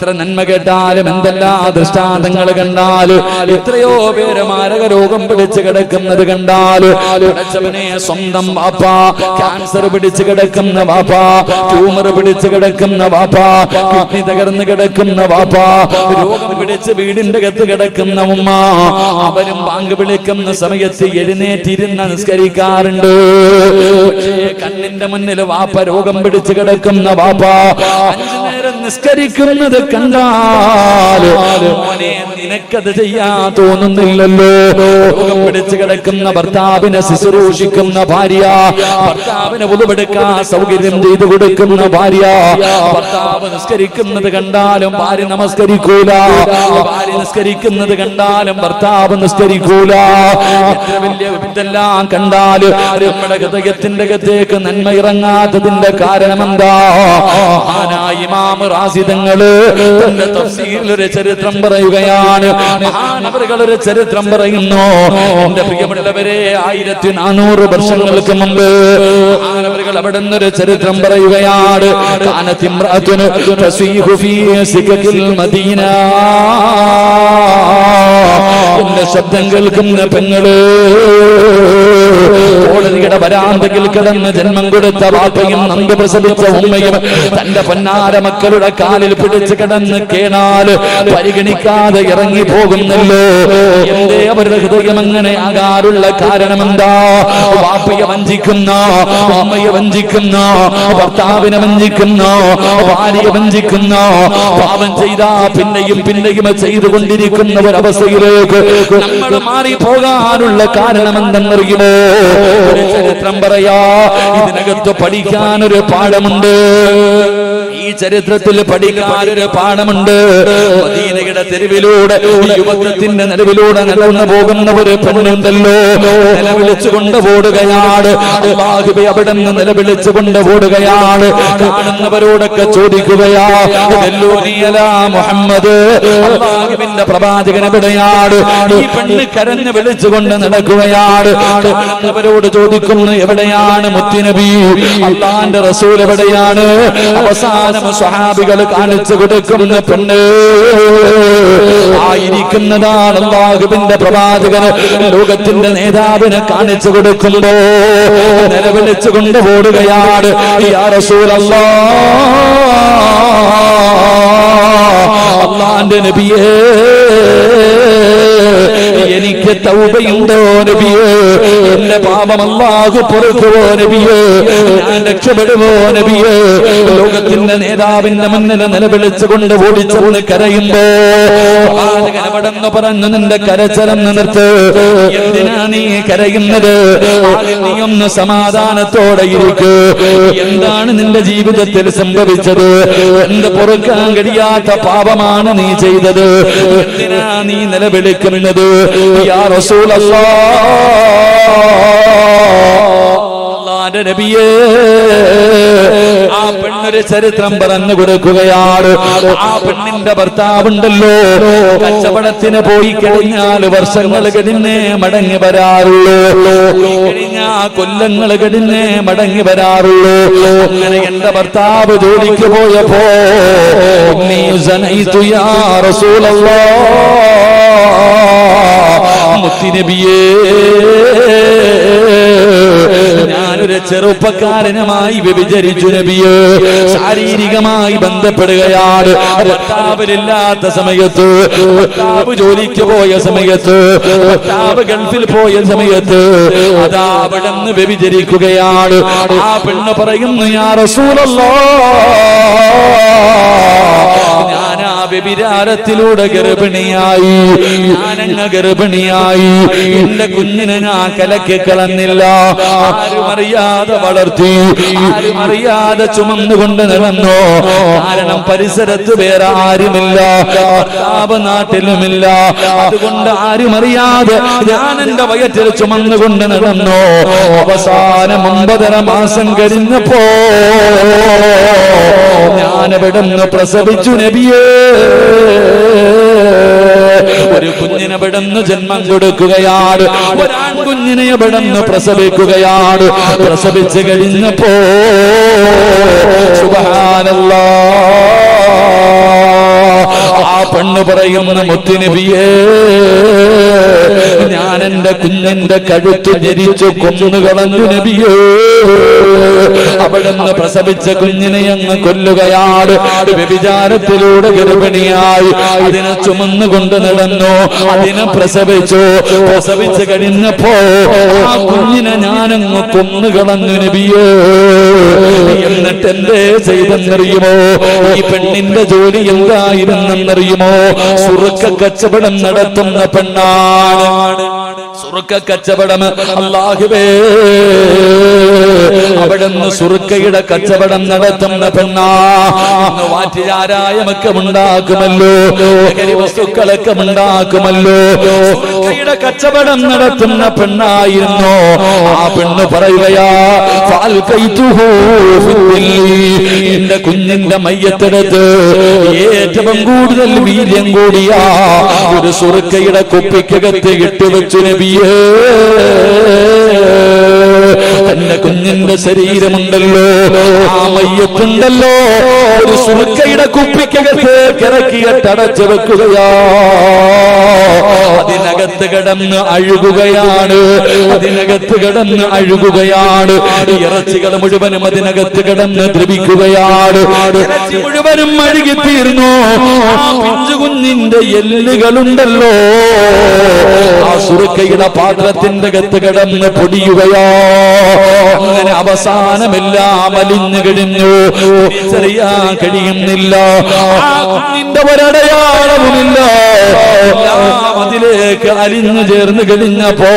എത്ര നന്മ കേട്ടാലും എന്തെല്ലാം ദൃഷ്ടാന്തങ്ങൾ കണ്ടാലും? എത്രയോ പേര് മാരക രോഗം പിടിച്ച് കിടക്കുന്നത് കണ്ടാലും? സ്വന്തം വാപ്പ ക്യാൻസർ പിടിച്ച് കിടക്കുന്ന വാപ്പ ട്യൂമർ പിടിച്ച് കിടക്കുന്ന വാപ്പ കിഡ്നി തകർന്ന് കിടക്കുന്ന വാപ്പ രോഗം പിടിച്ച് വീടിന്റെ അകത്ത് കിടക്കുന്ന ഉമ്മ അവരും ബാങ്ക് വിളിക്കുന്ന സമയത്ത് എഴുന്നേറ്റിരുന്ന് നിസ്കരിക്കാറുണ്ട്. കണ്ണിന്റെ മുന്നിൽ വാപ്പ രോഗം പിടിച്ച് കിടക്കുന്ന വാപ്പ അഞ്ചു നിസ്കരിക്കുന്നത് കണ്ടാൽ നിനക്കത് ചെയ്യാൻ തോന്നുന്നില്ലല്ലോ. പിടിച്ചു കിടക്കുന്ന ഭർത്താവിനെ ശുശ്രൂഷിക്കുന്ന ഭാര്യ ഭർത്താവിനെ പുതുപെടുക്കാൻ സൗകര്യം ചെയ്തു കൊടുക്കുന്ന ഭാര്യ ഭർത്താവ് നിസ്കരിക്കുന്നത് കണ്ടാലും ഭാര്യ നമസ്കരിക്കൂല. ഭാര്യ നിസ്കരിക്കുന്നത് കണ്ടാലും ഭർത്താവ് നിസ്കരിക്കൂല. ഇതെല്ലാം കണ്ടാൽ നമ്മുടെ ഹൃദയത്തിന്റെ അകത്തേക്ക് നന്മ ഇറങ്ങാത്തതിന്റെ കാരണം എന്താ മഹാനായ ഇമാം റാസിദങ്ങൾ തന്റെ തഫ്സീറിൽ ഒരു ചരിത്രം പറയുകയാണ്. മഹാനവറുകൾ ഒരു ചരിത്രം പറയുന്നു. എന്റെ പ്രിയപ്പെട്ടവരെ ആയിരത്തി നാനൂറ് വർഷങ്ങൾക്ക് മുമ്പ് മഹാനവറുകൾ അവിടെ നിന്നൊരു ചരിത്രം പറയുകയാണ്. കാനത്തിമ്രാത്തുന് മദീന. എന്റെ ശബ്ദം കേൾക്കുന്ന പെങ്ങൾ കോടതിയുടെ വരാന്തകിൽ കിടന്ന് ജന്മം കൊടുത്ത വാപ്പയും നന്ദ് പ്രസവിച്ച ഉമ്മയും തന്റെ പൊന്നാര മക്കളുടെ കാലിൽ പിടിച്ച് കിടന്ന് കേണാൽ പരിഗണിക്കാതെ ഇറങ്ങി പോകുന്നല്ലോ. എന്തേ അവരുടെ ഹൃദയം അങ്ങനെ ആകാറുള്ള കാരണം എന്താ വാപ്പയെ വഞ്ചിക്കുന്ന അമ്മയെ വഞ്ചിക്കുന്ന ഭർത്താവിനെ വഞ്ചിക്കുന്ന ഭാര്യയെ വഞ്ചിക്കുന്ന പാപം ചെയ്ത പിന്നെയും പിന്നെയും ചെയ്തുകൊണ്ടിരിക്കുന്ന ഒരവസ്ഥയിലേക്ക് നമ്മൾ മാറി പോകാനുള്ള കാരണം എന്തെന്നറിയുമോ ഒരു ചരിത്രം പറയാ. ഇതിനകത്ത് പഠിക്കാൻ ഒരു പാഠമുണ്ട്. ചരിത്രത്തിൽ പഠിക്കാനൊരു പാഠമുണ്ട്. മദീനയുടെ തെരുവിലൂടെ യുവത്വത്തിന്റെ നടുവിലൂടെ നടന്നു പോകുന്ന ഒരു പെണ്ണുണ്ടല്ലോ. നിലവിളിച്ചു ഓടുകയാണ്. അവിടെ നിന്ന് നിലവിളിച്ചു ഓടുകയാണ്. കാണുന്നവരോടൊക്കെ ചോദിക്കുകയാ "ദല്ലൂനിയല മുഹമ്മദ്? പ്രവാചകൻ എവിടെയാണ്? ഈ പെണ്ണ് കരഞ്ഞ് വിളിച്ചുകൊണ്ട് നടക്കുകയാണ്. കാണുന്നവരോട് ചോദിക്കുന്നു എവിടെയാണ് മുത്തിനബി? അള്ളാന്റെ റസൂൽ എവിടെയാണ്? അവസാനം സ്വഹാബികൾ കാണിച്ചു കൊടുക്കുന്ന പെണ്ണ്. ആയിരിക്കുന്നതാണ് അള്ളാഹുവിന്റെ പ്രവാചകന് ലോകത്തിന്റെ നേതാവിനെ കാണിച്ചു കൊടുക്കുമ്പോ നിലവിളിച്ചു കൊണ്ട് ഓടുകയാണ് യാ റസൂലല്ലാ അള്ളാന്റെ നബിയേ എനിക്ക് തൗബയുണ്ടോ നബിയേ? എന്റെ പാപം അല്ലാഹു പൊറുക്കുവോ നബിയേ? ഞാൻ രക്ഷപ്പെടുവോ നബിയേ? ലോകത്തിന്റെ നേതാവിന്റെ മുന്നിൽ നിലവിളിച്ചുകൊണ്ട് ഓടിച്ചെന്ന് കരയുമ്പോ കരപടന്ന് പറഞ്ഞു നിന്റെ കരച്ചലം നിർത്ത് എന്തിനാ നീ കരയുന്നത്? നീ ഒന്ന് സമാധാനത്തോടെ ഇരിക്ക്. എന്താണ് നിന്റെ ജീവിതത്തിൽ സംഭവിച്ചത്? എന്ത് പൊറുക്കാൻ കഴിയാത്ത പാപമാണ് നീ ചെയ്തത്? എന്തിനാ നീ നിലവിളിക്കുന്നത്? യാ റസൂലല്ലാ. അല്ലാഹുവിന്റെ നബിയേ ആ പെണ്ണൊരു ചരിത്രം പറഞ്ഞു കൊടുക്കുകയാണ്. ആ പെണ്ണിന്റെ ഭർത്താവുണ്ടല്ലോ. കച്ചവടത്തിന് പോയി കഴിഞ്ഞാൽ വർഷങ്ങൾ കഴിഞ്ഞേ മടങ്ങി വരാറുള്ളൂ. കഴിഞ്ഞ കൊല്ലങ്ങൾ കഴിഞ്ഞേ മടങ്ങി വരാറുള്ളൂ. അങ്ങനെ എന്റെ ഭർത്താവ് ജോലിക്ക് പോയപ്പോ നീ സനൈ തുയാ റസൂലല്ലാഹ് മുത്തിനബിയേ ഞാനൊരു ചെറുപ്പക്കാരനുമായി വ്യഭിചരിച്ചു നബിയേ. ശാരീരികമായി ബന്ധപ്പെടുകയാണ്. ഭർത്താവിലില്ലാത്ത സമയത്ത് ഭർത്താവ് ജോലിക്ക് പോയ സമയത്ത് ഭർത്താവ് ഗൾഫിൽ പോയ സമയത്ത് അതാ അവിടെ നിന്ന് വ്യഭിചരിക്കുകയാണ്. ആ പെണ്ണ് പറയുന്നു ഞാൻ റസൂലല്ലോ ഞാൻ വ്യഭിചാരത്തിലൂടെ ഗർഭിണിയായി. ഞാനങ്ങ് ഗർഭിണിയായി. എന്റെ കുഞ്ഞിനെ ഞാൻ കലക്കി കളഞ്ഞില്ല. ആരും അറിയാതെ വളർത്തി. ആരും അറിയാതെ ചുമന്നുകൊണ്ട് നടന്നു കാരണം പരിസരത്ത് വേറെ ആരുമില്ല. ഭർത്താവ് നാട്ടിലുമില്ല. അതുകൊണ്ട് ആരും അറിയാതെ ഞാൻ എന്റെ വയറ്റിൽ ചുമന്നുകൊണ്ട് നടന്നു അവസാനം ഒമ്പതര മാസം കഴിഞ്ഞപ്പോ ഇവിടെ പ്രസവിച്ചു? നബിയേ. ഒരു കുഞ്ഞിനെ വിടന്ന് ജന്മം കൊടുക്കുകയാണ്. ഒരാൺ കുഞ്ഞിനെ വിടന്ന് പ്രസവിക്കുകയാണ്. പ്രസവിച്ചു കഴിഞ്ഞപ്പോ സുബ്ഹാനല്ലാഹ് പെണ്ണ് പറയുന്ന മുത്തുനബിയേ ഞാൻ എന്റെ കുഞ്ഞിന്റെ കഴുത്ത് ജരിച്ചു കൊന്നുകളഞ്ഞു നബിയേ. അവിടുന്ന് പ്രസവിച്ച കുഞ്ഞിനെ അങ്ങ് കൊല്ലുകയാണ് വ്യഭിചാരത്തിലൂടെ ഗർഭിണിയായി. അതിനെ ചുമന്നുകൊണ്ട് നടന്നു അതിനെ പ്രസവിച്ചു. പ്രസവിച്ചു കഴിഞ്ഞപ്പോ ആ കുഞ്ഞിനെ ഞാനങ്ങ് കൊന്നുകളഞ്ഞു നബിയേ. എന്നിട്ട് എന്തേ ചെയ്തെന്നറിയുമോ? ഈ പെണ്ണിന്റെ ജോലി എന്തായിരുന്നെന്നറിയുമോ? സുറുക്ക കച്ചവടം നടത്തുന്ന പെണ്ണാണ്. സുറുക്ക കച്ചവടം അല്ലാഹുവേ. അവിടുന്ന് സുറുക്കയുടെ കച്ചവടം നടത്തുന്ന പെണ്ണാ. വാറ്റുചാരായമൊക്കെ ഉണ്ടാക്കുമല്ലോ വസ്തുക്കളൊക്കെ ഉണ്ടാക്കുമല്ലോ സുറുക്കയുടെ കച്ചവടം നടത്തുന്ന പെണ്ണായിരുന്നു. ആ പെണ്ണ് പറയുകയാ. എന്റെ കുഞ്ഞിന്റെ മയ്യത്തെടുത്ത് ഏറ്റവും കൂടുതൽ വീര്യം കൂടിയ ഒരു സുറുക്കയുടെ കുപ്പിക്കകത്ത് ഇട്ടുവെച്ചു നബിയേ. തന്റെ കുഞ്ഞിന്റെ ശരീരമുണ്ടല്ലോ. ആ മയ്യത്തുണ്ടല്ലോ. ഒരു സുഹൃക്കയുടെ കുപ്പിക്കകത്ത് വെക്കുകയാ. അതിനകത്ത് കിടന്ന് അഴുകുകയാണ്. അതിനകത്ത് കിടന്ന് അഴുകുകയാണ്. ഇറച്ചികൾ മുഴുവനും അതിനകത്ത് കിടന്ന് ദ്രവിക്കുകയാണ്. ഇറച്ചി മുഴുവനും അഴുകി തീർന്നു കുഞ്ഞിന്റെ എല്ലുകളുണ്ടല്ലോ. ആ സുറുക്കയുടെ പാത്രത്തിന്റെ അകത്ത് കിടന്ന് പൊടിയുകയോ. അങ്ങനെ അവസാനമെല്ലാം അലിഞ്ഞു കഴിഞ്ഞു തിരിച്ചറിയാൻ കഴിയുന്നില്ല. നിന്റെ ഒരടയാളവുമില്ല. അതിലേക്ക് അലിഞ്ഞു ചേർന്ന് കഴിഞ്ഞപ്പോ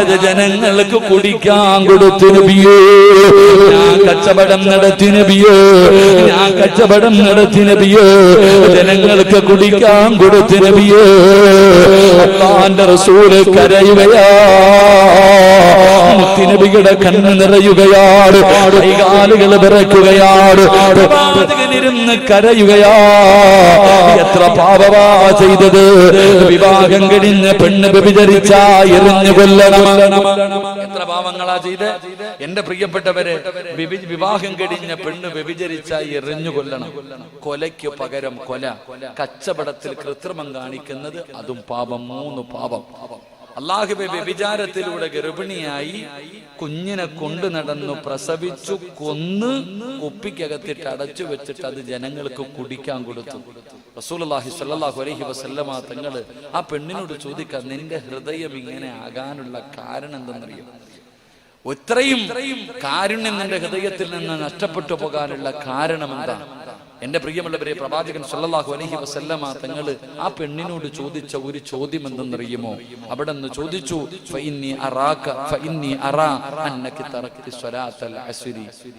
ഞാനത് ജനങ്ങൾക്ക് കുടിക്കാൻ കൊടുത്തു നബിയേ. ഞാൻ കച്ചവടം നടത്തി നബിയേ. ഞാൻ കച്ചവടം നടത്തി നബിയേ. ജനങ്ങൾക്ക് കുടിക്കാൻ കൊടുത്തു നബിയേ. അള്ളാന്റെ റസൂൽ കരയുകയാ. മുത്തിനബിയുടെ കണ്ണ് നിറയുകയാണ് കൈകാലുകൾ വിറയ്ക്കുകയാണ് ഇരുന്ന് കരയുകയാ. എത്ര പാപവാ ചെയ്തത്. വിവാഹം കഴിഞ്ഞ പെണ്ണ് വ്യഭിചരിച്ച എറിഞ്ഞു കൊല്ലണം. എത്ര പാവങ്ങളാ ചെയ്ത്. എന്റെ പ്രിയപ്പെട്ടവരെ വിവാഹം കഴിഞ്ഞ പെണ്ണ് വ്യഭിചരിച്ച എറിഞ്ഞു കൊല്ലണം. കൊലയ്ക്ക് പകരം കൊല. കച്ചവടത്തിൽ കൃത്രിമം കാണിക്കുന്നത് അതും പാപം മൂന്ന് പാപം. അള്ളാഹുബെ വ്യഭിചാരത്തിലൂടെ ഗർഭിണിയായി കുഞ്ഞിനെ കൊണ്ടു നടന്നു പ്രസവിച്ചു കൊന്ന് കുപ്പിക്കകത്തിട്ട് അടച്ചു വെച്ചിട്ട് അത് ജനങ്ങൾക്ക് കുടിക്കാൻ കൊടുത്തു. റസൂലുള്ളാഹി സ്വല്ലല്ലാഹു അലൈഹി വസല്ലമ തങ്ങൾ ആ പെണ്ണിനോട് ചോദിക്കാം നിന്റെ ഹൃദയം ഇങ്ങനെ ആകാനുള്ള കാരണം എന്തെന്നറിയോ? ഇത്രയും കാരുണ്യം നിന്റെ ഹൃദയത്തിൽ നിന്ന് നഷ്ടപ്പെട്ടു പോകാനുള്ള കാരണം എന്താ എന്റെ പ്രിയമുള്ളവരെ പ്രവാചകൻ സല്ലല്ലാഹു അലൈഹി വസല്ലമ തങ്ങൾ ആ പെണ്ണിനോട് ചോദിച്ച ഒരു ചോദ്യം എന്തെന്നറിയുമോ അവിടെ നിന്ന് ചോദിച്ചു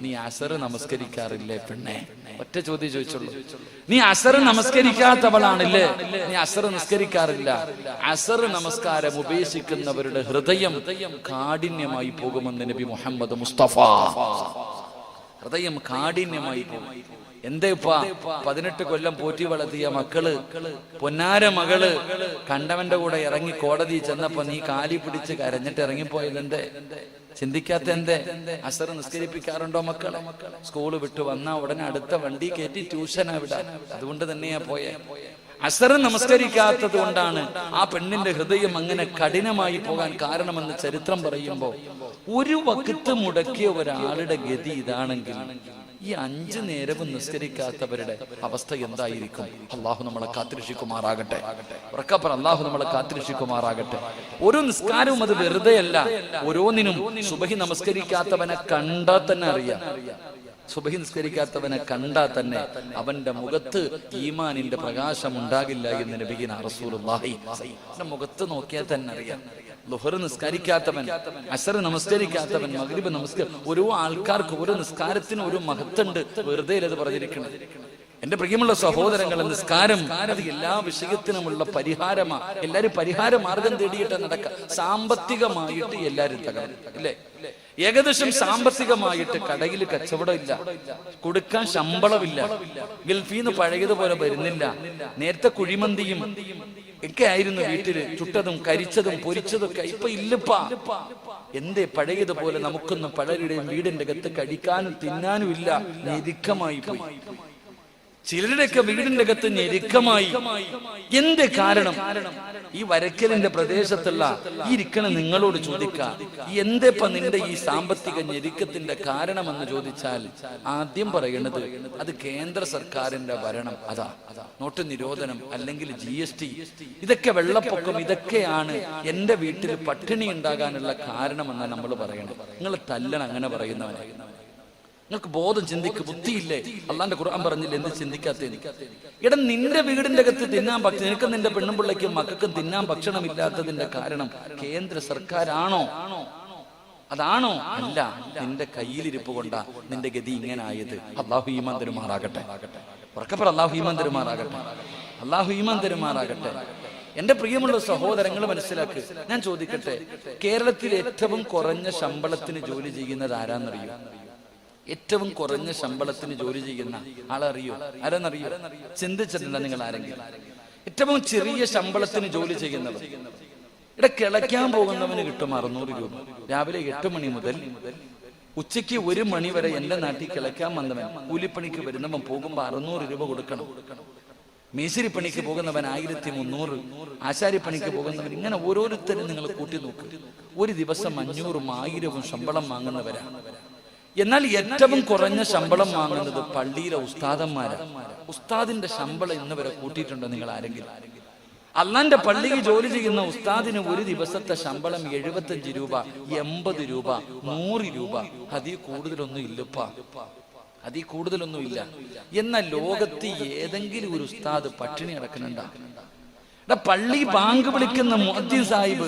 നീ അസർ നമസ്കരിക്കാറില്ലേ പെണ്ണെ? ഒറ്റ ചോദ്യം ചോദിച്ചുള്ളൂ. നീ അസർ നമസ്കരിക്കാത്തവളാണില്ലേ? നീ അസർ നിസ്കരിക്കാറില്ല. അസർ നമസ്കാരം ഉപേക്ഷിക്കുന്നവരുടെ ഹൃദയം കാഠിന്യമായി പോകുമെന്ന് നബി മുഹമ്മദ് മുസ്തഫ. ഹൃദയം കാഠിന്യമായി പോകും. എന്തേ ഉപ്പ പതിനെട്ട് കൊല്ലം പോറ്റി വളർത്തിയ മക്കൾ പൊന്നാര മകൾ കണ്ടവന്റെ കൂടെ ഇറങ്ങി കോടതി ചെന്നപ്പോ നീ കാലി പിടിച്ച് കരഞ്ഞിട്ട് ഇറങ്ങിപ്പോയത് എന്തേ ചിന്തിക്കാത്ത എന്തേ? അസർ നിസ്കരിപ്പിക്കാറുണ്ടോ മക്കളെ? സ്കൂൾ വിട്ടു വന്ന ഉടനെ അടുത്ത വണ്ടി കയറ്റി ട്യൂഷനാ വിടാൻ അതുകൊണ്ട് തന്നെയാ പോയെ. അസർ നമസ്കരിക്കാത്തത് കൊണ്ടാണ് ആ പെണ്ണിന്റെ ഹൃദയം അങ്ങനെ കഠിനമായി പോകാൻ കാരണമെന്ന് ചരിത്രം പറയുമ്പോ ഒരു വക്കത്ത് മുടക്കിയ ഒരാളുടെ ഗതി ഇതാണെങ്കിൽ ഈ അഞ്ച് നേരവും നിസ്കരിക്കാത്തവരുടെ അവസ്ഥ എന്തായിരിക്കും? അള്ളാഹു നമ്മളെ കാത്തിരക്ഷിക്കുമാറാകട്ടെ. ഉറക്കപ്പറ അള്ളാഹു നമ്മളെ കാത്തിരക്ഷിക്കുമാറാകട്ടെ. ഒരു നിസ്കാരവും അത് വെറുതെയല്ല. ഓരോന്നിനും സുബഹി നമസ്കരിക്കാത്തവനെ കണ്ടാൽ തന്നെ അറിയാം. സുബഹി നിസ്കരിക്കാത്തവനെ കണ്ടാൽ തന്നെ അവന്റെ മുഖത്ത് ഈമാനിന്റെ പ്രകാശം ഉണ്ടാകില്ല എന്ന് നബിഗിന അവന്റെ മുഖത്ത് നോക്കിയാൽ തന്നെ അറിയാം. ലുഹർ നിസ്കരിക്കാത്തവൻ അസർ നമസ്കരിക്കാത്തവൻ മകരീബ് നമസ്കാരം. ഓരോ ആൾക്കാർക്ക് ഓരോ നിസ്കാരത്തിന് ഒരു മഹത്തുണ്ട് വെറുതെ അത് പറഞ്ഞിരിക്കുന്നത്? എന്റെ പ്രിയമുള്ള സഹോദരങ്ങളെ നിസ്കാരം അത് എല്ലാ വിഷയത്തിനുമുള്ള പരിഹാരമാ. എല്ലാരും പരിഹാര മാർഗം തേടിയിട്ട് നടക്ക. സാമ്പത്തികമായിട്ട് എല്ലാരും തകർന്നു. അല്ലേ? ഏകദേശം സാമ്പത്തികമായിട്ട് കടയിൽ കച്ചവടം ഇല്ല. കൊടുക്കാൻ ശമ്പളമില്ല. ഗൾഫീന്ന് പഴയതുപോലെ വരുന്നില്ല. നേരത്തെ കുഴിമന്തിയും ഒക്കെ ആയിരുന്നു വീട്ടിൽ. ചുട്ടതും കരിച്ചതും പൊരിച്ചതും ഒക്കെ ഇപ്പൊ ഇല്ലപ്പാ. എന്തേ പഴയതുപോലെ നമുക്കൊന്നും പലരുടെയും വീടിന്റെ അകത്ത് കഴിക്കാനും തിന്നാനും ഇല്ല. ഞെരുക്കമായി പോയി. ചിലരുടെയൊക്കെ വീടിന്റെ അകത്ത് ഞെരുക്കമായി. എന്ത് കാരണം? ഈ വരക്കലിന്റെ പ്രദേശത്തുള്ള ഈ ഇരിക്കണ നിങ്ങളോട് ചോദിക്കാം. എന്തേപ്പ നിന്റെ ഈ സാമ്പത്തിക ഞെരുക്കത്തിന്റെ കാരണമെന്ന് ചോദിച്ചാൽ ആദ്യം പറയുന്നത് അത് കേന്ദ്ര സർക്കാരിന്റെ ഭരണം. അതാ നോട്ട് നിരോധനം അല്ലെങ്കിൽ ജി എസ് ടി. ഇതൊക്കെ വെള്ളപ്പൊക്കം ഇതൊക്കെയാണ് എന്റെ വീട്ടിൽ പട്ടിണി ഉണ്ടാകാനുള്ള കാരണമെന്നാണ് നമ്മൾ പറയണം നിങ്ങൾ തല്ലണം അങ്ങനെ പറയുന്നവനെ. നിങ്ങൾക്ക് ബോധം ചിന്തിക്ക് ബുദ്ധിയില്ലേ? അള്ളാന്റെ ഖുർആൻ പറഞ്ഞില്ല എന്ത് ചിന്തിക്കാത്ത ഇട നിന്റെ വീടിന്റെ അകത്ത് തിന്നാൻ ഭക്ഷണം നിനക്ക് നിന്റെ പിള്ളയ്ക്കും മക്കൾക്കും തിന്നാൻ ഭക്ഷണമില്ലാത്തതിന്റെ കാരണം കേന്ദ്ര സർക്കാരാണോ? അതാണോ? അല്ല നിന്റെ കയ്യിലിരിപ്പ് കൊണ്ടാ നിന്റെ ഗതി ഇങ്ങനെ ആയത് അള്ളാഹു ഈമാൻ തരുമാറാകട്ടെ. ഉറക്കപ്പറ അള്ളാഹു ഈമാൻ തരുമാറാകട്ടെ. അള്ളാഹു ഈമാൻ തരുമാറാകട്ടെ. എന്റെ പ്രിയമുള്ള സഹോദരങ്ങൾ മനസ്സിലാക്ക്. ഞാൻ ചോദിക്കട്ടെ കേരളത്തിൽ ഏറ്റവും കുറഞ്ഞ ശമ്പളത്തിന് ജോലി ചെയ്യുന്നത് ആരാന്നറിയോ? ഏറ്റവും കുറഞ്ഞ ശമ്പളത്തിന് ജോലി ചെയ്യുന്ന ആളറിയോ? ആരെന്നറിയോ? ചിന്തിച്ചിട്ടില്ല നിങ്ങൾ ആരെങ്കിലും? ഏറ്റവും ചെറിയ ശമ്പളത്തിന് ജോലി ചെയ്യുന്നവർ. ഇവിടെ കിളയ്ക്കാൻ പോകുന്നവന് കിട്ടും അറുന്നൂറ് രൂപ. രാവിലെ എട്ട് മണി മുതൽ ഉച്ചയ്ക്ക് ഒരു മണി വരെ എന്റെ നാട്ടിൽ കിളയ്ക്കാൻ വന്നവൻ കൂലിപ്പണിക്ക് വരുന്നവൻ പോകുമ്പോ അറുന്നൂറ് രൂപ കൊടുക്കണം. മേശിരിപ്പണിക്ക് പോകുന്നവൻ ആയിരത്തി മുന്നൂറ് ആശാരിപ്പണിക്ക് പോകുന്നവൻ ഇങ്ങനെ ഓരോരുത്തരും നിങ്ങൾ കൂട്ടി നോക്കും ഒരു ദിവസം അഞ്ഞൂറും ആയിരവും ശമ്പളം വാങ്ങുന്നവരാണ് എന്നാൽ ഏറ്റവും കുറഞ്ഞ ശമ്പളം വാങ്ങുന്നത് പള്ളിയിലെ ഉസ്താദന്മാരാണ് ഉസ്താദിന്റെ ശമ്പളം ഇന്ന് വരെ കൂട്ടിയിട്ടുണ്ടോ നിങ്ങൾ ആരെങ്കിലും? അള്ളാന്റെ പള്ളിയിൽ ജോലി ചെയ്യുന്ന ഉസ്താദിന് ഒരു ദിവസത്തെ ശമ്പളം എഴുപത്തഞ്ച് രൂപ എൺപത് രൂപ നൂറ് രൂപ. അതിൽ കൂടുതലൊന്നും ഇല്ലപ്പാ അതിൽ കൂടുതലൊന്നും ഇല്ല. എന്നാൽ ലോകത്ത് ഏതെങ്കിലും ഒരു ഉസ്താദ് പട്ടിണി അടക്കുന്നുണ്ടാ എടാ പള്ളി ബാങ്ക് വിളിക്കുന്ന മോദി സാഹിബ്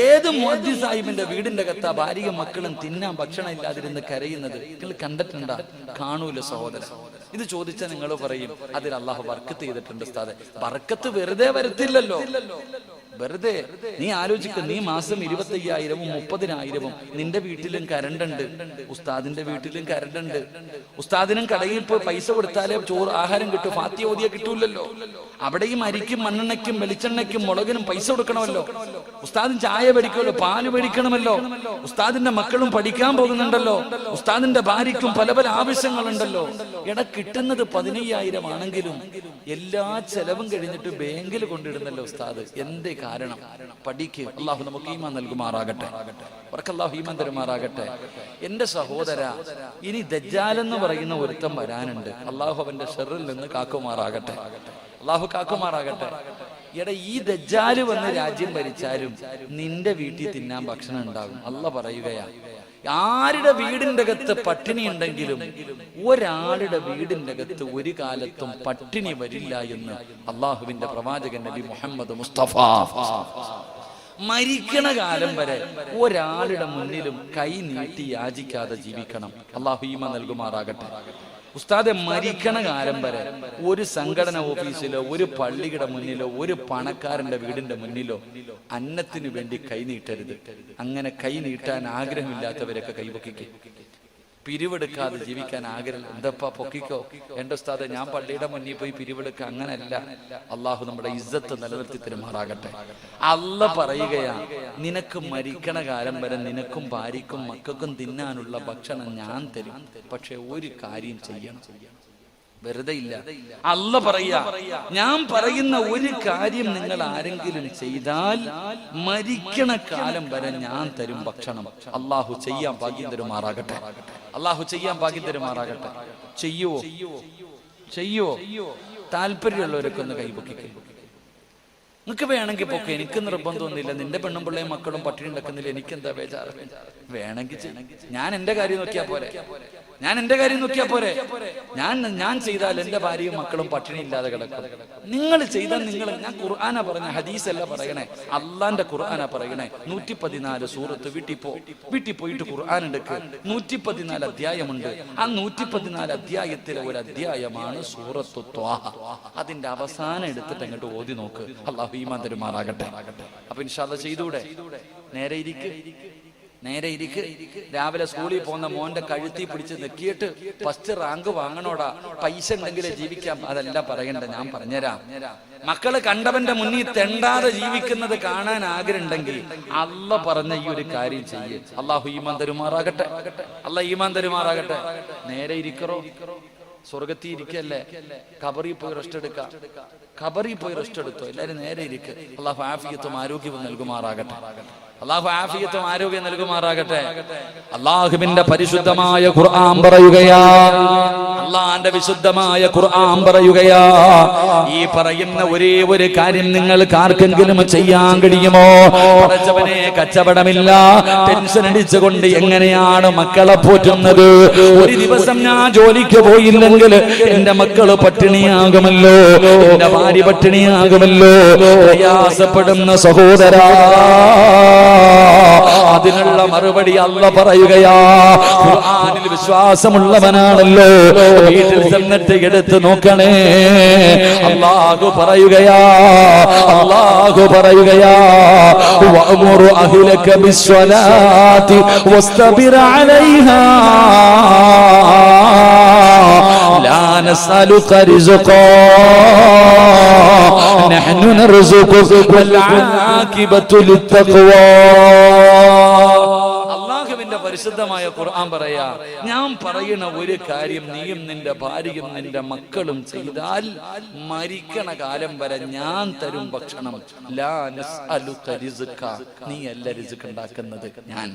ഏത് മോദി സാഹിബിന്റെ വീടിന്റെ കത്ത ഭാര്യയും മക്കളും തിന്നാൻ ഭക്ഷണം ഇല്ലാതിരുന്ന് കരയുന്നത് നിങ്ങൾ കണ്ടിട്ടുണ്ടാ? കാണൂല സഹോദര ഇത് ചോദിച്ചാൽ നിങ്ങൾ പറയും അതിൽ അള്ളാഹു വർക്കത്ത് ചെയ്തിട്ടുണ്ട് സ്ഥാതെ ബർക്കത്ത് വെറുതെ വരത്തില്ലല്ലോ. വെറുതെ നീ ആലോചിക്ക നീ മാസം ഇരുപത്തയ്യായിരവും മുപ്പതിനായിരവും നിന്റെ വീട്ടിലും കരണ്ട് ഉണ്ട് ഉസ്താദിന്റെ വീട്ടിലും കരണ്ട് ഉണ്ട് ഉസ്താദിനും കടയിൽ പോയി പൈസ കൊടുത്താലേ ചോറ് ആഹാരം കിട്ടും ഫാത്തി ഓതിയ കിട്ടൂലല്ലോ അവിടെയും അരിക്കും മണ്ണെണ്ണയ്ക്കും വെളിച്ചെണ്ണയ്ക്കും മുളകിനും പൈസ കൊടുക്കണമല്ലോ. ഉസ്താദിന് ചായ മേടിക്കുമല്ലോ പാൽ മേടിക്കണമല്ലോ. ഉസ്താദിന്റെ മക്കളും പഠിക്കാൻ പോകുന്നുണ്ടല്ലോ. ഉസ്താദിന്റെ ഭാര്യയ്ക്കും പല പല ആവശ്യങ്ങളുണ്ടല്ലോ. എട കിട്ടുന്നത് പതിനയ്യായിരം ആണെങ്കിലും എല്ലാ ചെലവും കഴിഞ്ഞിട്ട് ബാങ്കിൽ കൊണ്ടിടുന്നല്ലോ ഉസ്താദ്. എന്തേ കാരണം പഠിക്ക് അള്ളാഹു നമുക്ക് ഈമാൻ നൽകുമാറാകട്ടെ. അവർക്ക് അള്ളാഹു ഈമാൻ തരുമാറാകട്ടെ. എന്റെ സഹോദര ഇനി ദജ്ജാൽ എന്ന് പറയുന്ന ഒരുത്തം വരാനുണ്ട്. അള്ളാഹു അവന്റെ ഷെറിൽ നിന്ന് കാക്കുമാറാകട്ടെ. അള്ളാഹു കാക്കുമാറാകട്ടെ. എടാ ഈ ദജ്ജാൽ വന്ന് രാജ്യം ഭരിച്ചാലും നിന്റെ വീട്ടിൽ തിന്നാൻ ഭക്ഷണം ഉണ്ടാകും. അല്ല പറയുകയാ ആരുടെ വീടിന്റെ അകത്ത് പട്ടിണി ഉണ്ടെങ്കിലും ഒരാളുടെ വീടിന്റെ അകത്ത് ഒരു കാലത്തും പട്ടിണി വരില്ല എന്ന് അള്ളാഹുവിന്റെ പ്രവാചകൻ നബി മുഹമ്മദ് മുസ്തഫ. മരിക്കണ കാലം വരെ ഒരാളുടെ മുന്നിലും കൈ നീട്ടി യാചിക്കാതെ ജീവിക്കണം. അള്ളാഹു ഈമ നൽകുമാറാകട്ടെ. ഉസ്താദെ മരിക്കണ കാലം വരെ ഒരു സംഘടന ഓഫീസിലോ ഒരു പള്ളിയുടെ മുന്നിലോ ഒരു പണക്കാരന്റെ വീടിന്റെ മുന്നിലോ അന്നത്തിനു വേണ്ടി കൈനീട്ടരുത് അങ്ങനെ കൈനീട്ടാൻ ആഗ്രഹമില്ലാത്തവരൊക്കെ കൈപൊക്കിക്കും പിരിവെടുക്കാതെ ജീവിക്കാൻ ആഗ്രഹം എന്തപ്പാ പൊക്കിക്കോ? എന്റെ ഉസ്താദെ ഞാൻ പള്ളിയുടെ മുന്നിൽ പോയി പിരിവെടുക്ക അങ്ങനല്ല അള്ളാഹു നമ്മുടെ ഇജ്ജത്ത് നിലനിർത്തി തരുമാറാകട്ടെ. അല്ല പറയുകയാ നിനക്ക് മരിക്കണ കാലം വരെ നിനക്കും ഭാര്യക്കും മക്കൾക്കും തിന്നാനുള്ള ഭക്ഷണം ഞാൻ തരും. പക്ഷെ ഒരു കാര്യം ചെയ്യണം. വെറുതെ ഇല്ല. അല്ല പറയാ ഞാൻ പറയുന്ന ഒരു കാര്യം നിങ്ങൾ ആരെങ്കിലും ചെയ്താൽ മരിക്കണ കാലം വരെ ഞാൻ തരും ഭക്ഷണം. അള്ളാഹു ചെയ്യാൻ ഭാഗ്യം തരുമാറാകട്ടെ. അള്ളാഹു ചെയ്യാൻ ഭാഗ്യം തരുമാറാകട്ടെ ചെയ്യുവോ? ചെയ്യുവോ? താല്പര്യമുള്ളവരൊക്കെ ഒന്ന് കൈപൊക്കി നിങ്ങൾക്ക് വേണമെങ്കിൽ പൊക്കെ. എനിക്ക് നിർബന്ധമൊന്നുമില്ല. നിന്റെ പെണ്ണും പിള്ളയും മക്കളും പട്ടിണി ഉണ്ടാക്കുന്നില്ല എനിക്ക് എന്താ ബേജാറ്? വേണമെങ്കിൽ. ഞാൻ എന്റെ കാര്യം നോക്കിയാ പോരെ. ഞാൻ എന്റെ കാര്യം നോക്കിയാ പോരെ. ഞാൻ ഞാൻ ചെയ്താൽ എന്റെ ഭാര്യയും മക്കളും പട്ടിണി ഇല്ലാതെ കിടക്കും. നിങ്ങൾ ചെയ്താൽ നിങ്ങൾ ഞാൻ ഖുർആാന പറഞ്ഞ ഹദീസ് അല്ല പറയണേ. അള്ളാന്റെ ഖുർആാന പറയണേ. നൂറ്റി പതിനാല് സൂറത്ത് വീട്ടിൽ പോ വീട്ടിൽ പോയിട്ട് ഖുർആൻ എടുക്ക്. നൂറ്റി പതിനാല് അധ്യായമുണ്ട്. ആ നൂറ്റി പതിനാല് അധ്യായത്തിലെ ഒരു അധ്യായമാണ് സൂറത്ത് അതിന്റെ അവസാനം എടുത്തിട്ട് അങ്ങോട്ട് ഓതി നോക്ക്. അള്ളാഹു ഈമാൻ തരുമാറാകട്ടെ. അപ്പൊ ഇൻഷാല്ല ചെയ്തൂടെ? നേരെ ഇരിക്ക്. നേരെ ഇരിക്ക്. രാവിലെ സ്കൂളിൽ പോകുന്ന മോന്റെ കഴുത്തി പിടിച്ച് നെക്കിയിട്ട് ഫസ്റ്റ് റാങ്ക് വാങ്ങണോടാ. പൈസ ഉണ്ടെങ്കിലേ ജീവിക്കാം. അതല്ല പറയണ്ട ഞാൻ പറഞ്ഞുതരാം. മക്കൾ കണ്ടവന്റെ മുന്നിൽ തെണ്ടാതെ ജീവിക്കുന്നത് കാണാൻ ആഗ്രഹമുണ്ടെങ്കിൽ അല്ല പറഞ്ഞ ഈ ഒരു കാര്യം ചെയ്യേ. അള്ളാഹു ഈമാൻ തരുമാറാകട്ടെ. അല്ല ഈമാൻ തരുമാറാകട്ടെ. നേരെ ഇരിക്കറോ? സ്വർഗത്തിൽ ഇരിക്കല്ലേ ഖബറിൽ പോയി റെസ്റ്റ് എടുക്ക. ഖബറിൽ പോയി റെസ്റ്റ് എടുത്തോ? എല്ലാരും നേരെ ഇരിക്ക. അള്ളാഹു ആഫിയത്തും ആരോഗ്യവും നൽകുമാറാകട്ടെ. അള്ളാഹു ആഫിയത്തും ആരോഗ്യം നൽകുമാറാകട്ടെ. അള്ളാഹുവിന്റെ പരിശുദ്ധമായ ഖുർആൻ പറയുകയാ അള്ളാന്റെ വിശുദ്ധമായ ഖുർആൻ പറയുകയാ. ഈ പറയുന്ന ഒരേ ഒരു കാര്യം നിങ്ങൾ ആർക്കെങ്കിലും ചെയ്യാൻ കഴിയുമോ? പടച്ചവനെ കച്ചവടമില്ല. ടെൻഷൻ അടിച്ചുകൊണ്ട് എങ്ങനെയാണ് മക്കളെ പോറ്റുന്നത്? ഒരു ദിവസം ഞാൻ ജോലിക്ക് പോയില്ലെങ്കിൽ എന്റെ മക്കൾ പട്ടിണിയാകുമല്ലോ. എന്റെ ഭാര്യ പട്ടിണിയാകുമല്ലോ. പ്രയാസപ്പെടുന്ന സഹോദരാ. അതിനുള്ള മറുപടി അല്ല പറയുകയാ ഖുർആനിൽ വിശ്വാസമുള്ളവനാണല്ലോ വീട്ടിൽ ചെന്നിട്ട് എടുത്ത് നോക്കണേ അള്ളാഹു പറയുകയാ അള്ളാഹു പറയുകയാ വഅ്മുറു അഹ്ലക ബിസ്സലാത്തി വസ്തബിർ അലൈഹാ لا نسألك رزقا نحن نرزقك والعاقبة للتقوى അള്ളാഹുവിന്റെ പരിശുദ്ധമായ ഖുർആൻ പറയാ ഞാൻ പറയുന്ന ഒരു കാര്യം നീയും നിന്റെ ഭാര്യയും നിന്റെ മക്കളും ചെയ്താൽ മരിക്കണ കാലം വരെ ഞാൻ തരും ഭക്ഷണം. നീ അല്ല റിസ്ക് ഉണ്ടാക്കുന്നത്. ഞാൻ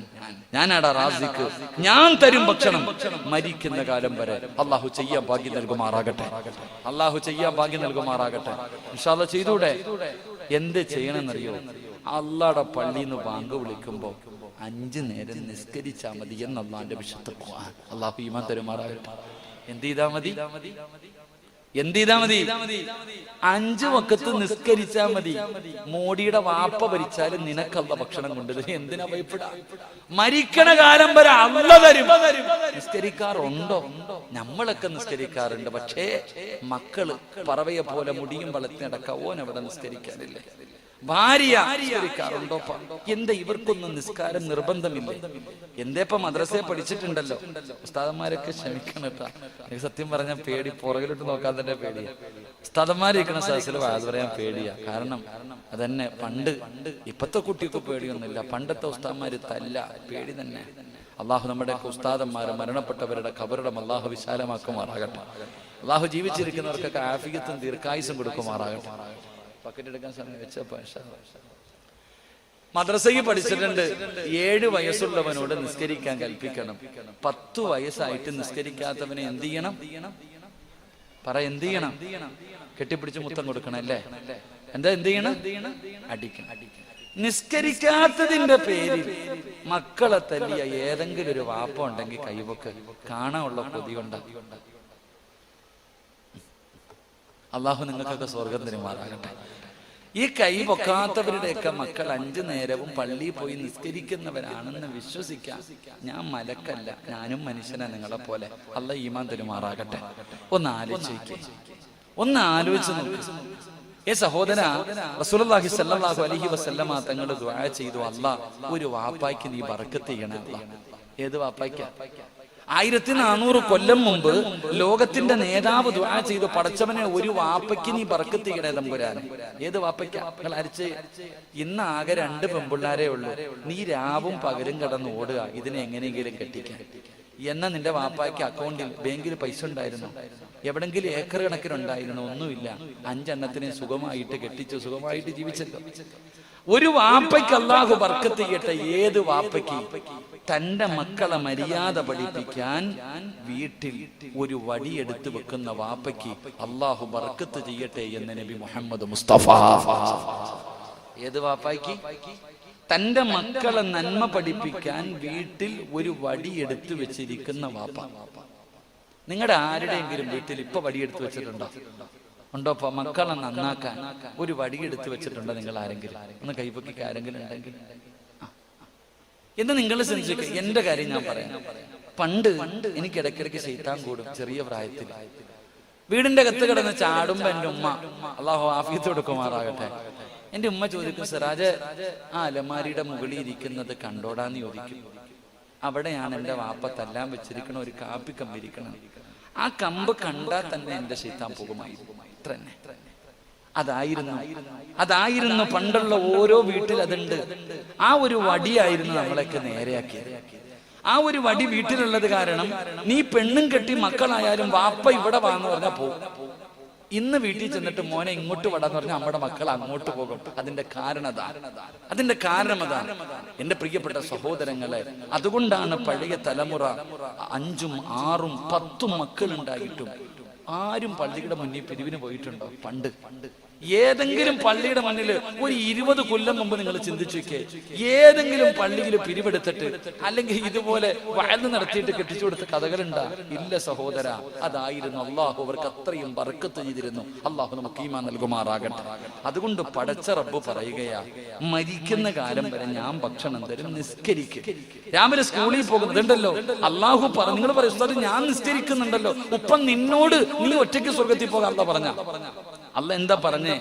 ഞാനാടാ റാസിക്ക്. ഞാൻ തരും ഭക്ഷണം മരിക്കുന്ന കാലം വരെ അള്ളാഹു ചെയ്യാൻ ഭാഗ്യം നൽകുമാറാകട്ടെ. അള്ളാഹു ചെയ്യാൻ ഭാഗ്യം നൽകുമാറാകട്ടെ. ചെയ്തൂടെ? എന്ത് ചെയ്യണമെന്നറിയോ? അള്ളാടെ പള്ളിന്ന് ബാങ്ക് വിളിക്കുമ്പോ അഞ്ചു നേരം നിസ്കരിച്ചാ മതി എന്നല്ലാന്റെ വിശുദ്ധ ഖുർആൻ. അള്ളാഹു ഈമാൻ തരുമാറാകട്ടെ. എന്ത് ചെയ്താ മതി? എന്ത് ചെയ്താ മതി? അഞ്ചു വക്കത്ത് നിസ്കരിച്ചാ മതി. മോഡിയുടെ വാപ്പ ഭരിച്ചാലും നിനക്കല്ല ഭക്ഷണം കൊണ്ടത്. എന്തിനാ ഭയപ്പെടാ? മരിക്കണ കാലം വരെ അല്ല തരും. നിസ്കരിക്കാറുണ്ടോ? നമ്മളൊക്കെ നിസ്കരിക്കാറുണ്ട്. പക്ഷേ മക്കൾ പറവയെ പോലെ മുടിയും വളർത്തി നടക്ക. അവിടെ നിസ്കരിക്കാനില്ലേ ഭാര്യ നിസ്കരിക്കാറുണ്ടോ? എന്താ ഇവർക്കൊന്നും നിസ്കാരം നിർബന്ധമില്ല? എന്തേപ്പ മദ്രസയെ പഠിച്ചിട്ടുണ്ടല്ലോ? ഉസ്താദന്മാരൊക്കെ ക്ഷമിക്കണം കേട്ടാ. എനിക്ക് സത്യം പറഞ്ഞ പേടി. പുറകിലിട്ട് നോക്കാൻ തന്നെ പേടിയാ. ഉസ്താദന്മാരിക്കണ സദസ്സിൽ വാത് പറയാൻ പേടിയാ. കാരണം അതന്നെ പണ്ട് ഇപ്പത്തെ കുട്ടിക്ക് പേടിയൊന്നുമില്ല. പണ്ടത്തെ ഉസ്താദന്മാര് തല്ല. പേടി തന്നെ. അള്ളാഹു നമ്മുടെ ഉസ്താദന്മാര് മരണപ്പെട്ടവരുടെ ഖബറിടം അള്ളാഹു വിശാലമാക്കുമാറാകട്ടെ. അള്ളാഹു ജീവിച്ചിരിക്കുന്നവർക്കൊക്കെ ആഫിയത്തും ദീർഘായുസും കൊടുക്കുമാറാകട്ടെ. ബക്കറ്റ് എടുക്കാൻ സമയം വെച്ചപ്പോ മദ്രസയ്ക്ക് പഠിച്ചിട്ടുണ്ട്. ഏഴ് വയസ്സുള്ളവനോട് നിസ്കരിക്കാൻ കൽപ്പിക്കണം. പത്ത് വയസ്സായിട്ട് നിസ്കരിക്കാത്തവനെ എന്ത് ചെയ്യണം? പറ എന്ത് ചെയ്യണം? കെട്ടിപ്പിടിച്ച് മുത്തം കൊടുക്കണം അല്ലേ? എന്താ എന്ത് ചെയ്യണം? അടിക്കണം. നിസ്കരിക്കാത്തതിന്റെ പേരിൽ മക്കളെ തല്ലിയ ഏതെങ്കിലും ഒരു വാപ്പ ഉണ്ടെങ്കിൽ കൈവക്ക്. കാണാനുള്ള കൊതി ഉണ്ടാകും അള്ളാഹു നിങ്ങൾക്കൊക്കെ സ്വർഗം തരുമാറാകട്ടെ. ഈ കൈ പൊക്കാത്തവരുടെയൊക്കെ മക്കൾ അഞ്ചു നേരവും പള്ളിയിൽ പോയി നിസ്കരിക്കുന്നവരാണെന്ന് വിശ്വസിക്കാം. ഞാൻ മലക്കല്ല ഞാനും മനുഷ്യനെ നിങ്ങളെ പോലെ. അല്ല ഈമാൻ തരുമാറാകട്ടെ. ഒന്ന് ആലോചിക്കുക ഒന്ന് ആലോചിച്ചു നോക്ക്. ഏ സഹോദര റസൂലുള്ളാഹി സ്വല്ലല്ലാഹു അലൈഹി വസല്ലമ തങ്ങൾ ദുആ ചെയ്തു. അല്ല ഒരു വാപ്പായ്ക്ക് നീ ബർക്കത്ത് ചെയ്യണേ അല്ലാ ഏത് വാപ്പായ്ക്കാ? ആയിരത്തി നാനൂറ് കൊല്ലം മുമ്പ് ലോകത്തിന്റെ നേതാവ് ദുആ ചെയ്തു. പടച്ചവനെ ഒരു വാപ്പയ്ക്ക് നീ ചെയ്യണേ തമ്പുരാൻ ഏത് വാപ്പയ്ക്ക? നിങ്ങൾ അരിച്ച്. ഇന്ന് ആകെ രണ്ട് പെമ്പിള്ളാരേ ഉള്ളൂ. നീ രാവും പകലും കടന്ന് ഓടുക. ഇതിനെ എങ്ങനെയെങ്കിലും കെട്ടിക്കാൻ എന്ന നിന്റെ വാപ്പായ്ക്ക് അക്കൗണ്ടിൽ ബാങ്കിൽ പൈസ ഉണ്ടായിരുന്നു. എവിടെങ്കിലും ഏക്കർ കണക്കിനുണ്ടായിരുന്നു ഒന്നുമില്ല. അഞ്ചെണ്ണത്തിനെ സുഖമായിട്ട് കെട്ടിച്ചു സുഖമായിട്ട് ജീവിച്ചല്ലോ. ഒരു വാപ്പയ്ക്ക് അള്ളാഹു വർക്കത്ത് ചെയ്യട്ടെ ഏത് വാപ്പയ്ക്ക്? തന്റെ മക്കളെ മര്യാദ പഠിപ്പിക്കാൻ വീട്ടിൽ ഒരു വടിയെടുത്ത് വെക്കുന്ന വാപ്പയ്ക്ക് അള്ളാഹു ബർക്കത്ത് ചെയ്യട്ടെ എന്ന് നബി മുഹമ്മദ് മുസ്തഫ. ഏത് വാപ്പായ്ക്ക്? തന്റെ മക്കളെ നന്മ പഠിപ്പിക്കാൻ വീട്ടിൽ ഒരു വടി എടുത്തു വെച്ചിരിക്കുന്ന വാപ്പ. നിങ്ങളുടെ ആരുടെയെങ്കിലും വീട്ടിൽ ഇപ്പൊ വടിയെടുത്ത് വെച്ചിട്ടുണ്ടോ? ഉണ്ടോ? അപ്പൊ മക്കളെ നന്നാക്കാൻ ഒരു വടി എടുത്തു വെച്ചിട്ടുണ്ടോ നിങ്ങൾ ആരെങ്കിലും? ഒന്ന് കൈപ്പൊക്കിക്ക് ആരെങ്കിലും ഉണ്ടെങ്കിൽ. എന്ന് നിങ്ങൾ ചിന്തിക്കുക എന്റെ കാര്യം ഞാൻ പറയാം. പണ്ട് എനിക്ക് ഇടയ്ക്കിടയ്ക്ക് ചെയ്താൻ കൂടും ചെറിയ പ്രായത്തിൽ. വീടിന്റെ കത്ത് കിടന്ന് ചാടുമ്പോ എന്റെ ഉമ്മ അള്ളാഹു ആഫീത്ത് കൊടുക്കുമാറാകട്ടെ. എന്റെ ഉമ്മ ചോദിക്കും സിറാജ് ആ അലമാരിയുടെ മുകളിൽ ഇരിക്കുന്നത് കണ്ടോടാന്ന് ചോദിക്കും. അവിടെയാണ് എന്റെ വാപ്പ തല്ലാൻ വെച്ചിരിക്കണ ഒരു കാപ്പി കമ്പിരിക്കണം ആ കമ്പ് കണ്ടാൽ തന്നെ എന്റെ ശീത്താൻ പോകുമായിരുന്നു. അതായിരുന്നു. അതായിരുന്നു. പണ്ടുള്ള ഓരോ വീട്ടിൽ അതുണ്ട്. ആ ഒരു വടിയായിരുന്നു നമ്മളെയൊക്കെ നേരെയാക്കിയത്. ആ ഒരു വടി വീട്ടിലുള്ളത് കാരണം നീ പെണ്ണും കെട്ടി മക്കളായാലും വാപ്പ ഇവിടെ വാന്ന് പറഞ്ഞാൽ പോകും ഇന്ന് വീട്ടിൽ ചെന്നിട്ട് മോനെ ഇങ്ങോട്ട് വടാന്ന് പറഞ്ഞാൽ നമ്മുടെ മക്കൾ അങ്ങോട്ട് പോകും. അതിന്റെ കാരണത അതിന്റെ കാരണം അതാണ് എന്റെ പ്രിയപ്പെട്ട സഹോദരങ്ങളെ അതുകൊണ്ടാണ് പഴയ തലമുറ അഞ്ചും ആറും പത്തും മക്കളുണ്ടായിട്ടും ആരും പള്ളിയുടെ മുന്നിൽ പിരിവിന് പോയിട്ടുണ്ടോ? പണ്ട്. പണ്ട് ഏതെങ്കിലും പള്ളിയുടെ മുന്നിൽ ഒരു ഇരുപത് കൊല്ലം മുമ്പ് നിങ്ങൾ ചിന്തിച്ചു ഏതെങ്കിലും പള്ളിയിൽ പിരിവെടുത്തിട്ട് അല്ലെങ്കിൽ ഇതുപോലെ വയന്ന് നടത്തിയിട്ട് കെട്ടിച്ചു കൊടുത്ത കഥകളുണ്ടാ? ഇല്ല സഹോദര അതായിരുന്നു അള്ളാഹു അവർക്ക് അത്രയും ബർക്കത്ത് ചെയ്തിരുന്നു. അള്ളാഹു നമുക്ക് ഈമാ നൽകുമാറാകട്ടെ. അതുകൊണ്ട് പടച്ച റബ്ബ് പറയുകയാ മരിക്കുന്ന കാലം വരെ ഞാൻ ഭക്ഷണം തരും നിസ്കരിക്കും. രാവിലെ സ്കൂളിൽ പോകുന്നുണ്ടല്ലോ അള്ളാഹു പറഞ്ഞു നിങ്ങൾ പറയും "ഉസ്താദ്, ഞാൻ നിസ്കരിക്കുന്നുണ്ടല്ലോ. ഉപ്പം നിന്നോട് നീ ഒറ്റയ്ക്ക് സ്വർഗത്തിൽ പോകാനുള്ള പറഞ്ഞ? അല്ല എന്താ പറഞ്ഞേ?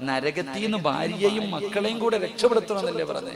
നരകത്തിന് ഭാര്യയും മക്കളെയും കൂടെ രക്ഷപ്പെടുത്തണമെന്നല്ലേ പറഞ്ഞേ?